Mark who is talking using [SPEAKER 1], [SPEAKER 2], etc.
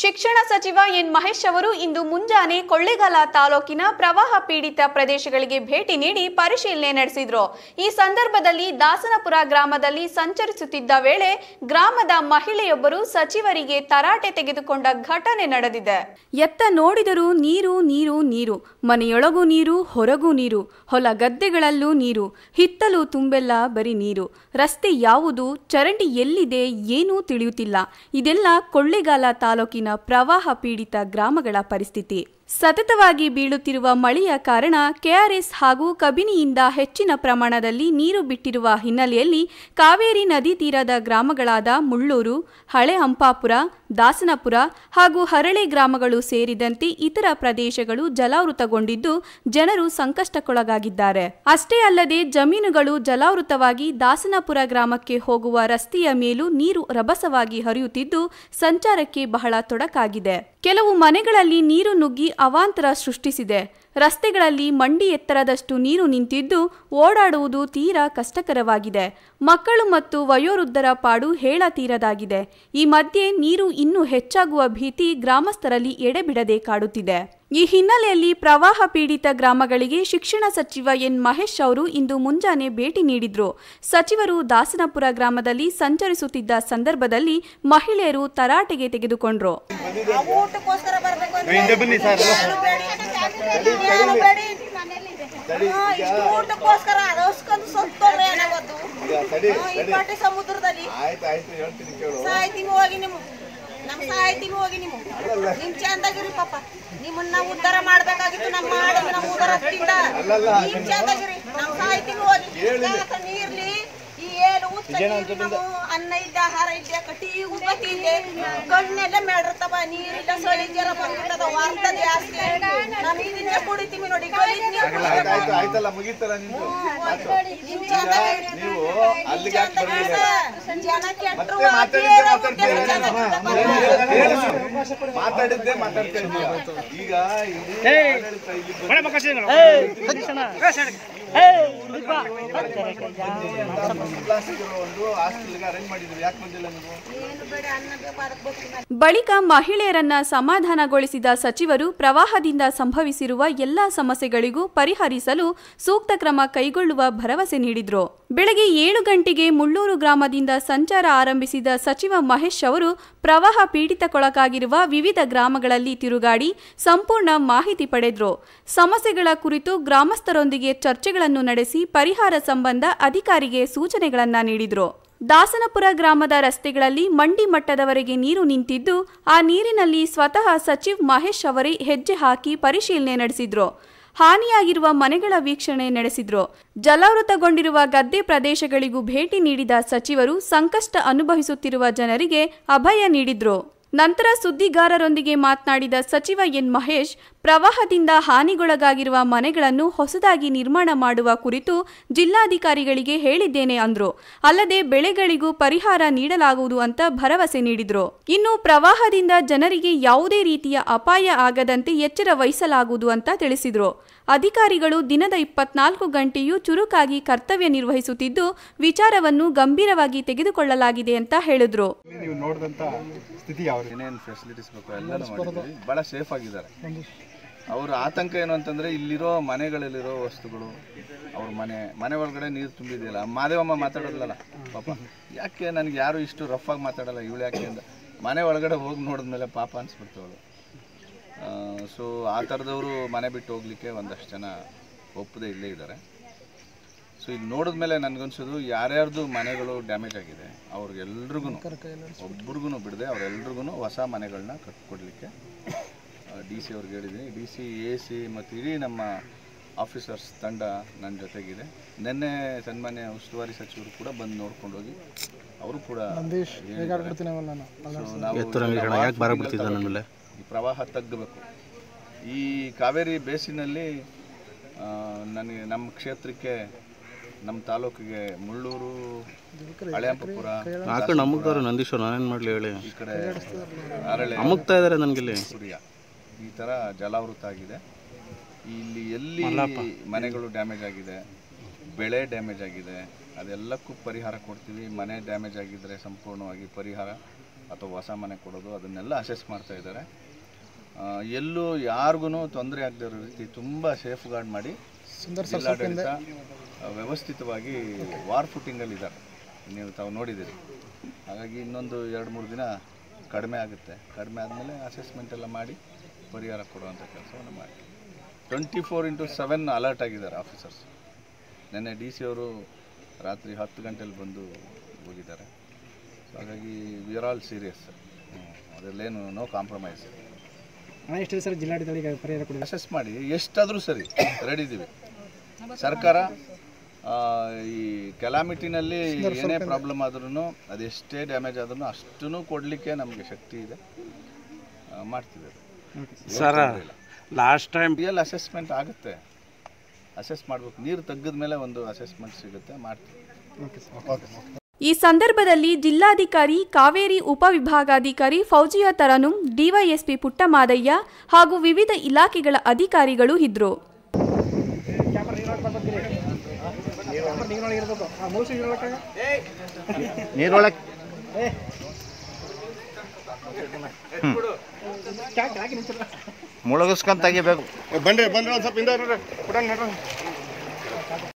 [SPEAKER 1] ಶಿಕ್ಷಣ ಸಚಿವ ಎನ್ ಮಹೇಶ್ ಅವರು ಇಂದು ಮುಂಜಾನೆ ಕೊಳ್ಳೇಗಾಲ ತಾಲೂಕಿನ ಪ್ರವಾಹ ಪೀಡಿತ ಪ್ರದೇಶಗಳಿಗೆ ಭೇಟಿ ನೀಡಿ ಪರಿಶೀಲನೆ ನಡೆಸಿದ್ರು. ಈ ಸಂದರ್ಭದಲ್ಲಿ ದಾಸನಪುರ ಗ್ರಾಮದಲ್ಲಿ ಸಂಚರಿಸುತ್ತಿದ್ದ ವೇಳೆ ಗ್ರಾಮದ ಮಹಿಳೆಯೊಬ್ಬರು ಸಚಿವರಿಗೆ ತರಾಟೆ ತೆಗೆದುಕೊಂಡ ಘಟನೆ ನಡೆದಿದೆ. ಎತ್ತ ನೋಡಿದರೂ ನೀರು ನೀರು ನೀರು. ಮನೆಯೊಳಗೂ ನೀರು, ಹೊರಗೂ ನೀರು. ಹೊಲ ಗದ್ದೆಗಳಲ್ಲೂ ನೀರು. ಹಿತ್ತಲು ತುಂಬೆಲ್ಲ ಬರೀ ನೀರು. ರಸ್ತೆ ಯಾವುದು, ಚರಂಡಿ ಎಲ್ಲಿದೆ, ಏನೂ ತಿಳಿಯುತ್ತಿಲ್ಲ. ಇದೆಲ್ಲ ಕೊಳ್ಳೇಗಾಲ ತಾಲೂಕಿನ ಪ್ರವಾಹ ಪೀಡಿತ ಗ್ರಾಮಗಳ ಪರಿಸ್ಥಿತಿ. ಸತತವಾಗಿ ಬೀಳುತ್ತಿರುವ ಮಳೆಯ ಕಾರಣ ಕೆಆರ್ಎಸ್ ಹಾಗೂ ಕಬಿನಿಯಿಂದ ಹೆಚ್ಚಿನ ಪ್ರಮಾಣದಲ್ಲಿ ನೀರು ಬಿಟ್ಟಿರುವ ಹಿನ್ನೆಲೆಯಲ್ಲಿ ಕಾವೇರಿ ನದಿ ತೀರದ ಗ್ರಾಮಗಳಾದ ಮುಳ್ಳೂರು ಹಳೆ ಹಂಪಾಪುರ ದಾಸನಪುರ ಹಾಗೂ ಹರಳೆ ಗ್ರಾಮಗಳು ಸೇರಿದಂತೆ ಇತರ ಪ್ರದೇಶಗಳು ಜಲಾವೃತಗೊಂಡಿದ್ದು ಜನರು ಸಂಕಷ್ಟಕ್ಕೊಳಗಾಗಿದ್ದಾರೆ. ಅಷ್ಟೇ ಅಲ್ಲದೆ ಜಮೀನುಗಳು ಜಲಾವೃತವಾಗಿ ದಾಸನಪುರ ಗ್ರಾಮಕ್ಕೆ ಹೋಗುವ ರಸ್ತೆಯ ಮೇಲೂ ನೀರು ರಭಸವಾಗಿ ಹರಿಯುತ್ತಿದ್ದು ಸಂಚಾರಕ್ಕೆ ಬಹಳ ತೊಡಕಾಗಿದೆ. ಕೆಲವು ಮನೆಗಳಲ್ಲಿ ನೀರು ನುಗ್ಗಿ ಅವಾಂತರ ಸೃಷ್ಟಿಸಿದೆ. ರಸ್ತೆಗಳಲ್ಲಿ ಮಂಡಿ ಎತ್ತರದಷ್ಟು ನೀರು ನಿಂತಿದ್ದು ಓಡಾಡುವುದು ತೀರಾ ಕಷ್ಟಕರವಾಗಿದೆ. ಮಕ್ಕಳು ಮತ್ತು ವಯೋವೃದ್ಧರ ಪಾಡು ಹೇಳತೀರದಾಗಿದೆ. ಈ ಮಧ್ಯೆ ನೀರು ಇನ್ನೂ ಹೆಚ್ಚಾಗುವ ಭೀತಿ ಗ್ರಾಮಸ್ಥರಲ್ಲಿ ಎಡೆಬಿಡದೆ ಕಾಡುತ್ತಿದೆ. ಈ ಹಿನ್ನೆಲೆಯಲ್ಲಿ ಪ್ರವಾಹ ಪೀಡಿತ ಗ್ರಾಮಗಳಿಗೆ ಶಿಕ್ಷಣ ಸಚಿವ ಎನ್ ಮಹೇಶ್ ಅವರು ಇಂದು ಮುಂಜಾನೆ ಭೇಟಿ ನೀಡಿದ್ರು. ಸಚಿವರು ದಾಸನಪುರ ಗ್ರಾಮದಲ್ಲಿ ಸಂಚರಿಸುತ್ತಿದ್ದ ಸಂದರ್ಭದಲ್ಲಿ ಮಹಿಳೆಯರು ತರಾಟೆಗೆ ತೆಗೆದುಕೊಂಡ್ರು.
[SPEAKER 2] ಸಮುದ್ರದಲ್ಲಿ. ಹೋಗಿ ನಿಮ್ಮ ನಮ್ ಸಾಯ್ತೀವಿ ಹೋಗಿ ನೀವು ನಿಮ್ ಚಂದಾಗಿರಿ ಪಾಪ. ನಿಮ್ಮನ್ನ ಉದ್ಧಾರ ಮಾಡ್ಬೇಕಾಗಿತ್ತು. ನಮ್ಮ ಮಾಡಿ ನಮ್ಮ ಉದ್ಧಾರದಿಂದ ನಿಮ್ ಚಂದಾಗಿರಿ ನಮ್ ಸಾಹಿತಿಗೂ ಹೋಗಿ. ಯಾಕ ನೀರ್ಲಿ ಈ ಏಳು ಉತ್ತ ನೀರು ನಾವು ಅನ್ನ ಇದ್ದ ಆಹಾರ ಇದ್ದ ಕಟಿ ಉಪತಿ ಇದೆ ಕಣ್ಣೆಲ್ಲ ಮೇಡ್ರತವ ನೀರಿಲ್ಲ ಸಳಿ ಜರ ಬಂದ್ಬಿಟ್ಟದ ವಾರ್ತ ಜಾಸ್ತಿ. ನಾವು ಇದನ್ನೇ ಕುಡಿತೀವಿ ನೋಡಿ
[SPEAKER 3] ಆಯ್ತಲ್ಲ ಮುಗೀತಲ್ಲ ನೀವು ಅಲ್ಲಿಗೆ
[SPEAKER 2] ಜನ ಕೆಟ್ಟರು
[SPEAKER 3] ಮಾತಾಡಿದ್ದೆ ಮಾತಾಡ್ತೇನೆ ಮಾತಾಡಿದ್ದೆ ಮಾತಾಡ್ತಾ ಇದ್ದೀಯ. ಈಗ ಇಲ್ಲಿ ಒಂದು ಹಾಸ್ಟೆಲ್ಗೆ ಅರೇಂಜ್ ಮಾಡಿದ್ವಿ ಯಾಕೆ ಬಂದಿಲ್ಲ ನೀವು?
[SPEAKER 2] ಏನು ಬೇಡ ಅನ್ನ ಬೇಕು ಗೊತ್ತಿಲ್ಲ
[SPEAKER 1] ಬಳಿಕ ಮಹಿಳೆಯರನ್ನ ಸಮಾಧಾನಗೊಳಿಸಿದ ಸಚಿವರು ಪ್ರವಾಹದಿಂದ ಸಂಭವಿಸಿರುವ ಎಲ್ಲಾ ಸಮಸ್ಯೆಗಳಿಗೂ ಪರಿಹರಿಸಲು ಸೂಕ್ತ ಕ್ರಮ ಕೈಗೊಳ್ಳುವ ಭರವಸೆ ನೀಡಿದ್ರು. ಬೆಳಗ್ಗೆ ಏಳು ಗಂಟೆಗೆ ಮುಳ್ಳೂರು ಗ್ರಾಮದಿಂದ ಸಂಚಾರ ಆರಂಭಿಸಿದ ಸಚಿವ ಮಹೇಶ್ ಅವರು ಪ್ರವಾಹ ಪೀಡಿತಕ್ಕೊಳಗಾಗಿರುವ ವಿವಿಧ ಗ್ರಾಮಗಳಲ್ಲಿ ತಿರುಗಾಡಿ ಸಂಪೂರ್ಣ ಮಾಹಿತಿ ಪಡೆದ್ರು. ಸಮಸ್ಯೆಗಳ ಕುರಿತು ಗ್ರಾಮಸ್ಥರೊಂದಿಗೆ ಚರ್ಚೆಗಳನ್ನು ನಡೆಸಿ ಪರಿಹಾರ ಸಂಬಂಧ ಅಧಿಕಾರಿಗೆ ಸೂಚನೆಗಳನ್ನು ನೀಡಿದರು. ದಾಸನಪುರ ಗ್ರಾಮದ ರಸ್ತೆಗಳಲ್ಲಿ ಮಂಡಿ ಮಟ್ಟದವರೆಗೆ ನೀರು ನಿಂತಿದ್ದು, ಆ ನೀರಿನಲ್ಲಿ ಸ್ವತಃ ಸಚಿವ್ ಮಹೇಶ್ ಅವರೇ ಹೆಜ್ಜೆ ಹಾಕಿ ಪರಿಶೀಲನೆ ನಡೆಸಿದ್ರು. ಹಾನಿಯಾಗಿರುವ ಮನೆಗಳ ವೀಕ್ಷಣೆ ನಡೆಸಿದ್ರು. ಜಲಾವೃತಗೊಂಡಿರುವ ಗದ್ದೆ ಪ್ರದೇಶಗಳಿಗೂ ಭೇಟಿ ನೀಡಿದ ಸಚಿವರು ಸಂಕಷ್ಟ ಅನುಭವಿಸುತ್ತಿರುವ ಜನರಿಗೆ ಅಭಯ ನೀಡಿದ್ರು. ನಂತರ ಸುದ್ದಿಗಾರರೊಂದಿಗೆ ಮಾತನಾಡಿದ ಸಚಿವ ಎನ್ ಮಹೇಶ್, ಪ್ರವಾಹದಿಂದ ಹಾನಿಗೊಳಗಾಗಿರುವ ಮನೆಗಳನ್ನು ಹೊಸದಾಗಿ ನಿರ್ಮಾಣ ಮಾಡುವ ಕುರಿತು ಜಿಲ್ಲಾಧಿಕಾರಿಗಳಿಗೆ ಹೇಳಿದ್ದೇನೆ ಅಂದ್ರು. ಅಲ್ಲದೆ ಬೆಳೆಗಳಿಗೂ ಪರಿಹಾರ ನೀಡಲಾಗುವುದು ಅಂತ ಭರವಸೆ ನೀಡಿದ್ರು. ಇನ್ನು ಪ್ರವಾಹದಿಂದ ಜನರಿಗೆ ಯಾವುದೇ ರೀತಿಯ ಅಪಾಯ ಆಗದಂತೆ ಎಚ್ಚರ ವಹಿಸಲಾಗುವುದು ಅಂತ ತಿಳಿಸಿದ್ರು. ಅಧಿಕಾರಿಗಳು ದಿನದ ಇಪ್ಪತ್ನಾಲ್ಕು ಗಂಟೆಯೂ ಚುರುಕಾಗಿ ಕರ್ತವ್ಯ ನಿರ್ವಹಿಸುತ್ತಿದ್ದು ವಿಚಾರವನ್ನು ಗಂಭೀರವಾಗಿ ತೆಗೆದುಕೊಳ್ಳಲಾಗಿದೆ ಅಂತ ಹೇಳಿದ್ರು.
[SPEAKER 3] ಅವ್ರ ಆತಂಕ ಏನು ಅಂತಂದರೆ ಇಲ್ಲಿರೋ ಮನೆಗಳಲ್ಲಿರೋ ವಸ್ತುಗಳು ಅವ್ರ ಮನೆ ಮನೆ ಒಳಗಡೆ ನೀರು ತುಂಬಿದೆಯಲ್ಲ ಮಾದೇವಮ್ಮ ಮಾತಾಡೋದಲ್ಲ ಪಾಪ. ಯಾಕೆ ನನಗೆ ಯಾರು ಇಷ್ಟು ರಫ್ ಆಗಿ ಮಾತಾಡಲ್ಲ ಇವಳು ಯಾಕೆ ಅಂತ. ಮನೆ ಒಳಗಡೆ ಹೋಗಿ ನೋಡಿದ್ಮೇಲೆ ಪಾಪ ಅನ್ಸ್ಬಿಡ್ತು ಅವಳು. ಸೊ ಆ ಥರದವರು ಮನೆ ಬಿಟ್ಟು ಹೋಗ್ಲಿಕ್ಕೆ ಒಂದಷ್ಟು ಜನ ಒಪ್ಪದೆ ಇಲ್ಲೇ ಇದ್ದಾರೆ. ಸೊ ಇದು ನೋಡಿದ ಮೇಲೆ ನನಗನ್ಸೋದು ಯಾರ್ಯಾರ್ದು ಮನೆಗಳು ಡ್ಯಾಮೇಜ್ ಆಗಿದೆ ಅವ್ರಿಗೆಲ್ರಿಗೂ ಒಬ್ರಿಗೂ ಬಿಡದೆ ಅವ್ರೆಲ್ರಿಗೂ ಹೊಸ ಮನೆಗಳನ್ನ ಕಟ್ಕೊಡ್ಲಿಕ್ಕೆ. ಡಿ ಸಿ ಅವ್ರಿಗೆ ಹೇಳಿದ್ದೀನಿ ಡಿ ಸಿ ಎ ಸಿ ಮತ್ತು ಇಡೀ ನಮ್ಮ ಆಫೀಸರ್ಸ್ ತಂಡ ನನ್ನ ಜೊತೆಗಿದೆ. ನಿನ್ನೆ ಸನ್ಮಾನ್ಯ ಉಸ್ತುವಾರಿ ಸಚಿವರು ಕೂಡ ಬಂದು ನೋಡ್ಕೊಂಡು ಹೋಗಿ ಅವರು ಕೂಡ ಈ ಪ್ರವಾಹ ತಗ್ಗಬೇಕು. ಈ ಕಾವೇರಿ ಬೇಸಿನಲ್ಲಿ ನನಗೆ ನಮ್ಮ ಕ್ಷೇತ್ರಕ್ಕೆ ನಮ್ಮ ತಾಲೂಕಿಗೆ ಮುಳ್ಳೂರು
[SPEAKER 4] ಹಳೆಯಂಪುರ ಅಮ್ಮಗ್ದವ್ರು ನಂದೀಶ್ವರ ನಾನೇನು ಮಾಡಲಿ ಹೇಳಿ?
[SPEAKER 3] ಈ ಕಡೆ ಅರಳೆ
[SPEAKER 4] ಅಮ್ಮಗ್ತಾ ಇದ್ದಾರೆ ನನಗಿಲ್ಲಿ.
[SPEAKER 3] ಸೂರ್ಯ ಈ ಥರ ಜಲಾವೃತ ಆಗಿದೆ. ಇಲ್ಲಿ ಎಲ್ಲಿ ಮನೆಗಳು ಡ್ಯಾಮೇಜ್ ಆಗಿದೆ ಬೆಳೆ ಡ್ಯಾಮೇಜ್ ಆಗಿದೆ ಅದೆಲ್ಲಕ್ಕೂ ಪರಿಹಾರ ಕೊಡ್ತೀವಿ. ಮನೆ ಡ್ಯಾಮೇಜ್ ಆಗಿದ್ದರೆ ಸಂಪೂರ್ಣವಾಗಿ ಪರಿಹಾರ. ಅಥವಾ ಹೊಸ ಮನೆ ಕೊಡೋದು ಅದನ್ನೆಲ್ಲ ಅಸೆಸ್ ಮಾಡ್ತಾ ಇದ್ದಾರೆ. ಎಲ್ಲೂ ಯಾರಿಗೂ ತೊಂದರೆ ಆಗದೇ ಇರೋ ರೀತಿ ತುಂಬ ಸೇಫ್ ಗಾರ್ಡ್ ಮಾಡಿ ಜಿಲ್ಲಾಡಳಿತ ವ್ಯವಸ್ಥಿತವಾಗಿ ವಾರ್ ಫುಟಿಂಗಲ್ಲಿ ಇದ್ದಾರೆ. ನೀವು ತಾವು ನೋಡಿದ್ದೀರಿ. ಹಾಗಾಗಿ ಇನ್ನೊಂದು ಎರಡು ಮೂರು ದಿನ ಕಡಿಮೆ ಆಗುತ್ತೆ. ಕಡಿಮೆ ಆದಮೇಲೆ ಅಸೆಸ್ಮೆಂಟ್ ಎಲ್ಲ ಮಾಡಿ ಪರಿಹಾರ ಕೊಡುವಂಥ ಕೆಲಸವನ್ನು ಮಾಡಿ. Twenty four into seven alert ಆಗಿದ್ದಾರೆ ಆಫೀಸರ್ಸ್ ನಿನ್ನೆ ಡಿ ಸಿ ಅವರು ರಾತ್ರಿ ಹತ್ತು ಗಂಟೆಯಲ್ಲಿ ಬಂದು ಹೋಗಿದ್ದಾರೆ. ಹಾಗಾಗಿ ವಿ ಆರ್ ಆಲ್ ಸೀರಿಯಸ್ ಅದರಲ್ಲೇನು ನೋ ಕಾಂಪ್ರಮೈಸ್
[SPEAKER 5] ಎಷ್ಟು ಸರ್ ಜಿಲ್ಲಾಡಳಿತಗಳಿಗೆ ಪರಿಹಾರ ಕೊಡಿ?
[SPEAKER 3] ಅಸೆಸ್ ಮಾಡಿ ಎಷ್ಟಾದರೂ ಸರಿ ರೆಡಿ ಇದ್ದೀವಿ ಸರ್ಕಾರ ಆ, ಈ ಕೆಲಾಮಿಟಿನಲ್ಲಿ ಏನೇ ಪ್ರಾಬ್ಲಮ್ ಆದ್ರೂ ಅದೆಷ್ಟೇ ಡ್ಯಾಮೇಜ್ ಆದ್ರೂ ಅಷ್ಟೂ ಕೊಡಲಿಕ್ಕೆ ನಮಗೆ ಶಕ್ತಿ ಇದೆ. ಮಾಡ್ತಿದೆ ಮಾಡ್ತಿದ್ದೇವೆ
[SPEAKER 4] sir last time
[SPEAKER 3] real assessment ಆಗುತ್ತೆ. ಅಸೆಸ್ ಮಾಡ್ಬೇಕು. ನೀರು ತೆಗೆದ ಮೇಲೆ ಒಂದು ಅಸೆಸ್ಮೆಂಟ್ ಸಿಗುತ್ತೆ ಮಾಡ್ತೀವಿ.
[SPEAKER 1] ಈ ಸಂದರ್ಭದಲ್ಲಿ ಜಿಲ್ಲಾಧಿಕಾರಿ ಕಾವೇರಿ ಉಪವಿಭಾಗಾಧಿಕಾರಿ ಫೌಜಿಯಾ ತರನುಂ ಡಿವೈಎಸ್ಪಿ ಪುಟ್ಟಮಾದಯ್ಯ ಹಾಗೂ ವಿವಿಧ ಇಲಾಖೆಗಳ ಅಧಿಕಾರಿಗಳು ಇದ್ರು.
[SPEAKER 6] ಮುಳುಗಿಸ್ಕೊಂಡ್ ತೆಗಿಬೇಕು.